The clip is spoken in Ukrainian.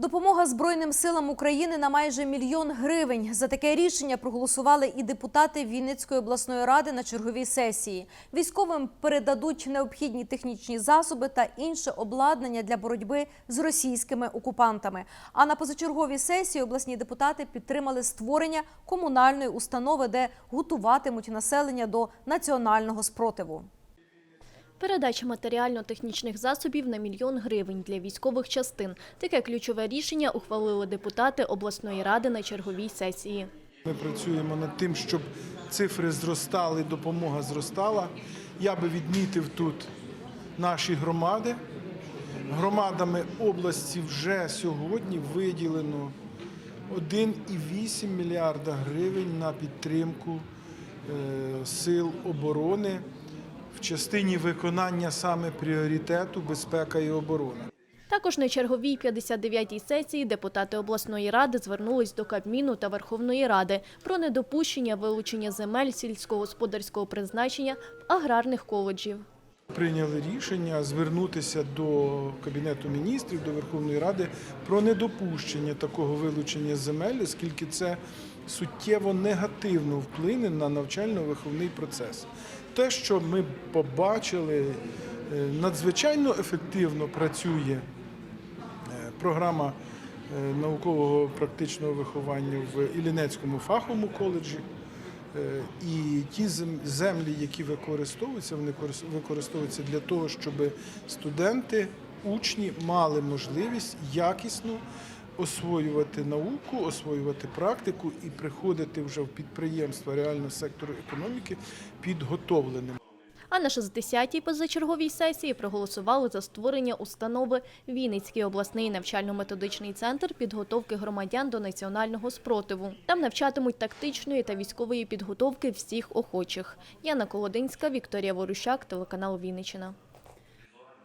Допомога Збройним силам України на майже мільйон гривень. За таке рішення проголосували і депутати Вінницької обласної ради на черговій сесії. Військовим передадуть необхідні технічні засоби та інше обладнання для боротьби з російськими окупантами. А на позачерговій сесії обласні депутати підтримали створення комунальної установи, де готуватимуть населення до національного спротиву. Передача матеріально-технічних засобів на мільйон гривень для військових частин. Таке ключове рішення ухвалили депутати обласної ради на черговій сесії. Ми працюємо над тим, щоб цифри зростали, допомога зростала. Я би відмітив тут наші громади. Громадами області вже сьогодні виділено 1,8 мільярда гривень на підтримку е, сил оборони частині виконання саме пріоритету безпека і оборона. Також на черговій 59-й сесії депутати обласної ради звернулись до Кабміну та Верховної Ради про недопущення вилучення земель сільськогосподарського призначення в аграрних коледжів. Прийняли рішення звернутися до Кабінету міністрів, до Верховної Ради про недопущення такого вилучення земель, оскільки це суттєво негативно вплине на навчально-виховний процес. Те, що ми побачили, е, надзвичайно ефективно працює е, програма е, наукового практичного виховання в Іллінецькому фаховому коледжі. Е, І ті зем- землі, які використовуються, вони корис- використовуються для того, щоб студенти, учні мали можливість якісно освоювати науку, освоювати практику і приходити вже в підприємства реального сектору економіки підготовленим. А на 60-й позачерговій сесії проголосували за створення установи Вінницький обласний навчально-методичний центр підготовки громадян до національного спротиву. Там навчатимуть тактичної та військової підготовки всіх охочих. Яна Колодинська, Вікторія Ворущак, телеканал Вінниччина.